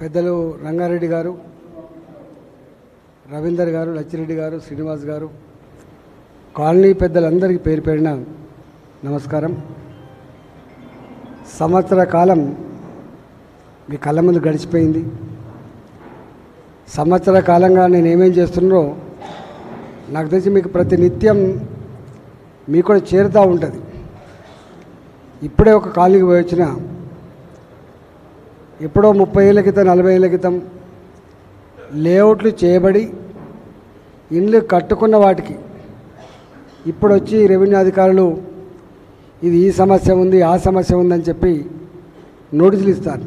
పెద్దలు రంగారెడ్డి గారు రవీందర్ గారు లచ్చిరెడ్డి గారు శ్రీనివాస్ గారు కాలనీ పెద్దలందరికీ పేరు పేరిన నమస్కారం. సంవత్సర కాలం మీ కళ్ళ ముందు గడిచిపోయింది. సంవత్సర కాలంగా నేను ఏమేం చేస్తున్నారో నాకు తెలిసి మీకు ప్రతి నిత్యం మీకు కూడా చేరుతూ ఉంటుంది. ఇప్పుడే ఒక కాలనీకి పోయి వచ్చిన ఎప్పుడో ముప్పై ఏళ్ళ క్రితం నలభై ఏళ్ళ క్రితం లేఅవుట్లు చేయబడి ఇండ్లు కట్టుకున్న వాటికి ఇప్పుడు వచ్చి రెవెన్యూ అధికారులు ఇది ఈ సమస్య ఉంది ఆ సమస్య ఉందని చెప్పి నోటీసులు ఇస్తారు.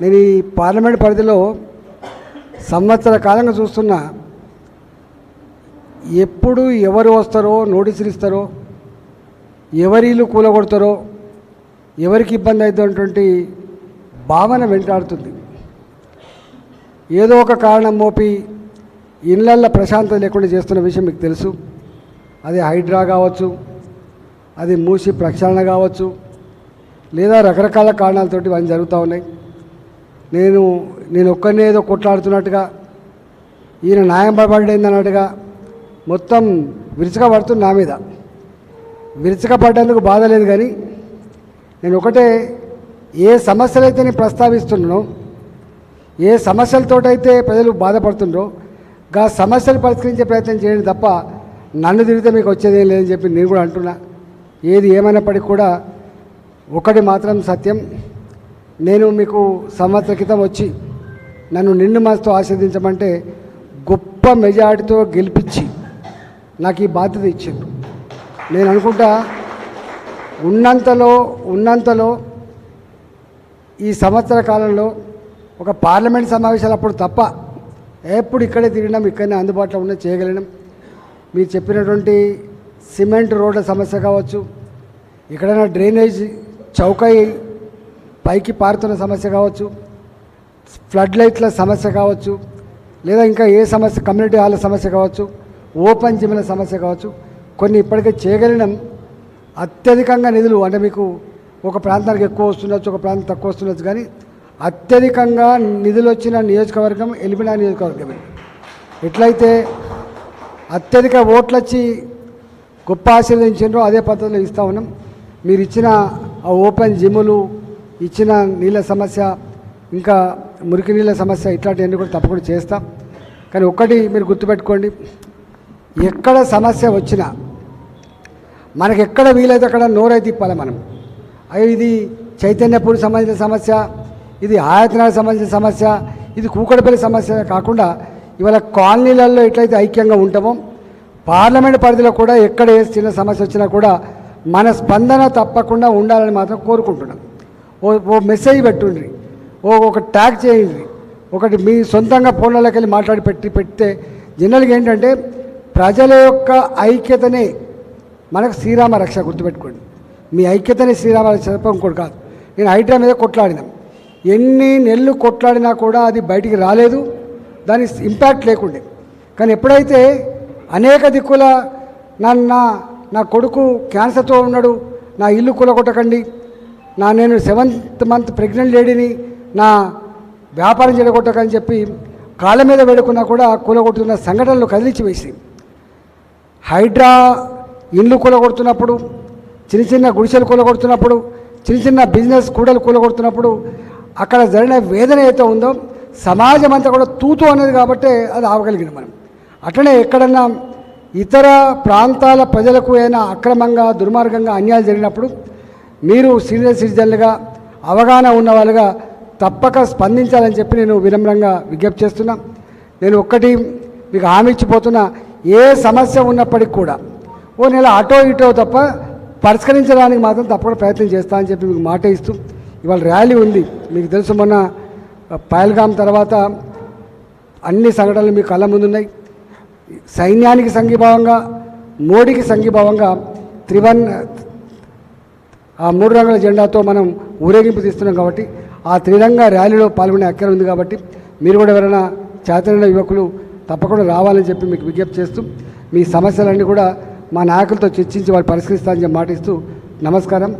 నేను ఈ పార్లమెంట్ పరిధిలో సంవత్సర కాలంగా చూస్తున్నా ఎప్పుడు ఎవరు వస్తారో నోటీసులు ఇస్తారో ఎవరి ఇల్లు కూలగొడతారో ఎవరికి ఇబ్బంది అవుతున్నటువంటి భావన వెంటాడుతుంది. ఏదో ఒక కారణం మోపి ఇళ్ళల్లో ప్రశాంతత లేకుండా చేస్తున్న విషయం మీకు తెలుసు. అది హైడ్రా కావచ్చు అది మూసి ప్రక్షాళన కావచ్చు లేదా రకరకాల కారణాలతోటి ఇవన్నీ జరుగుతూ ఉన్నాయి. నేను నేను ఒక్కరినే ఏదో కొట్లాడుతున్నట్టుగా ఈయన న్యాయం పడబడింది అన్నట్టుగా మొత్తం విరుచుక పడుతుంది నా మీద. విరుచుక పడ్డందుకు బాధ లేదు కానీ నేను ఒకటే ఏ సమస్యలైతే నేను ప్రస్తావిస్తున్నానో ఏ సమస్యలతోటైతే ప్రజలు బాధపడుతుండ్రో గా సమస్యలు పరిష్కరించే ప్రయత్నం చేయండి తప్ప నన్ను తిరిగితే మీకు వచ్చేదేం లేదని చెప్పి నేను కూడా అంటున్నా. ఏది ఏమైనప్పటికీ కూడా ఒకటి మాత్రం సత్యం. నేను మీకు సంవత్సర క్రితం వచ్చి నన్ను నిండు మనసుతో ఆస్వాదించమంటే గొప్ప మెజార్టీతో గెలిపించి నాకు ఈ బాధ్యత ఇచ్చిండు. నేను అనుకుంటా ఉన్నంతలో ఉన్నంతలో ఈ సంవత్సర కాలంలో ఒక పార్లమెంట్ సమావేశాలు అప్పుడు తప్ప ఎప్పుడు ఇక్కడే తిరిగినాం ఇక్కడనే అందుబాటులో ఉన్న చేయగలిగినాం. మీరు చెప్పినటువంటి సిమెంట్ రోడ్ల సమస్య కావచ్చు ఎక్కడైనా డ్రైనేజ్ చౌకై పైకి పారుతున్న సమస్య కావచ్చు ఫ్లడ్ లైట్ల సమస్య కావచ్చు లేదా ఇంకా ఏ సమస్య కమ్యూనిటీ హాల్ సమస్య కావచ్చు ఓపెన్ జిమ్ల సమస్య కావచ్చు కొన్ని ఇప్పటికే చేయగలిగినాం అత్యధికంగా నిధులు అంటే మీకు ఒక ప్రాంతానికి ఎక్కువ వస్తుండొచ్చు ఒక ప్రాంతం తక్కువ వస్తుండొచ్చు కానీ అత్యధికంగా నిధులు వచ్చిన నియోజకవర్గం ఎలిమినా నియోజకవర్గమే ఎట్లయితే అత్యధిక ఓట్లు వచ్చి గొప్ప ఆశీర్వదించారో అదే పద్ధతిలో ఇస్తూ ఉన్నాం. మీరు ఇచ్చిన ఆ ఓపెన్ జిమ్ములు ఇచ్చిన నీళ్ళ సమస్య ఇంకా మురికి నీళ్ళ సమస్య ఇట్లాంటివన్నీ కూడా తప్పకుండా చేస్తాం. కానీ ఒక్కటి మీరు గుర్తుపెట్టుకోండి ఎక్కడ సమస్య వచ్చినా మనకి ఎక్కడ వీలైతే అక్కడ నోరైతే తిప్పాలి మనం. అయ్యో ఇది చైతన్యపూర్ సంబంధించిన సమస్య ఇది ఆయతనాలకు సంబంధించిన సమస్య ఇది కూకడపల్లి సమస్య కాకుండా ఇవాళ కాలనీలలో ఎట్లయితే ఐక్యంగా ఉంటామో పార్లమెంట్ పరిధిలో కూడా ఎక్కడ ఏ చిన్న సమస్య వచ్చినా కూడా మన స్పందన తప్పకుండా ఉండాలని మాత్రం కోరుకుంటున్నాం. ఓ ఓ మెసేజ్ పెట్టుండ్రి. ఓ ఒక ట్యాగ్ చేయండి ఒకటి మీ సొంతంగా ఫోన్లలోకి వెళ్ళి మాట్లాడి పెట్టి పెడితే జనరల్గా ఏంటంటే ప్రజల యొక్క ఐక్యతనే మనకు శ్రీరామ రక్ష గుర్తుపెట్టుకోండి. మీ ఐక్యతనే శ్రీరామ రక్ష తప్ప ఇంకోటి కాదు. నేను హైడ్రా మీద కొట్లాడినాం. ఎన్ని నెలలు కొట్లాడినా కూడా అది బయటికి రాలేదు. దాని ఇంపాక్ట్ లేకుండే. కానీ ఎప్పుడైతే అనేక దిక్కుల నన్న నా కొడుకు క్యాన్సర్తో ఉన్నాడు నా ఇల్లు కూలగొట్టకండి నా నేను సెవెంత్ మంత్ ప్రెగ్నెంట్ లేడీని నా వ్యాపారం చెడగొట్టకని చెప్పి కాళ్ళ మీద వేడుకున్నా కూడా కూలగొడుతున్న సంఘటనలు కదిలించి వేసి హైడ్రా ఇండ్లు కూలగొడుతున్నప్పుడు చిన్న చిన్న గుడిసెలు కూలగొడుతున్నప్పుడు చిన్న చిన్న బిజినెస్ కూడలు కూలగొడుతున్నప్పుడు అక్కడ జరిగిన వేదన అయితే ఉందో సమాజం అంతా కూడా తూతు అన్నది కాబట్టే అది ఆవగలిగింది మనం. అట్లనే ఎక్కడన్నా ఇతర ప్రాంతాల ప్రజలకు ఏదైనా అక్రమంగా దుర్మార్గంగా అన్యాయం జరిగినప్పుడు మీరు సీనియర్ సిటిజన్లుగా అవగాహన ఉన్న వాళ్ళుగా తప్పక స్పందించాలని చెప్పి నేను వినమ్రంగా విజ్ఞప్తి చేస్తున్నా. నేను ఒక్కటి మీకు హామీ ఇచ్చిపోతున్నా ఏ సమస్య ఉన్నప్పటికి కూడా ఓ నెల అటో ఇటో తప్ప పరిష్కరించడానికి మాత్రం తప్పకుండా ప్రయత్నం చేస్తా అని చెప్పి మీకు మాట ఇస్తూ ఇవాళ ర్యాలీ ఉంది. మీకు తెలుసు మొన్న పయల్గామ్ తర్వాత అన్ని సంఘటనలు మీ కళ్ళ ముందున్నాయి. సైన్యానికి సంఘీభావంగా మోడీకి సంఘీభావంగా త్రివన్ ఆ మూడు రంగుల జెండాతో మనం ఊరేగింపు తీస్తున్నాం కాబట్టి ఆ త్రిరంగ ర్యాలీలో పాల్గొనే అక్కర ఉంది కాబట్టి మీరు కూడా ఎవరైనా చేతనైన యువకులు తప్పకుండా రావాలని చెప్పి మీకు విజ్ఞప్తి చేస్తూ మీ సమస్యలన్నీ కూడా మా నాయకులతో చర్చించి వారు పరిష్కరిస్తారని చెప్పి మాటిస్తూ నమస్కారం.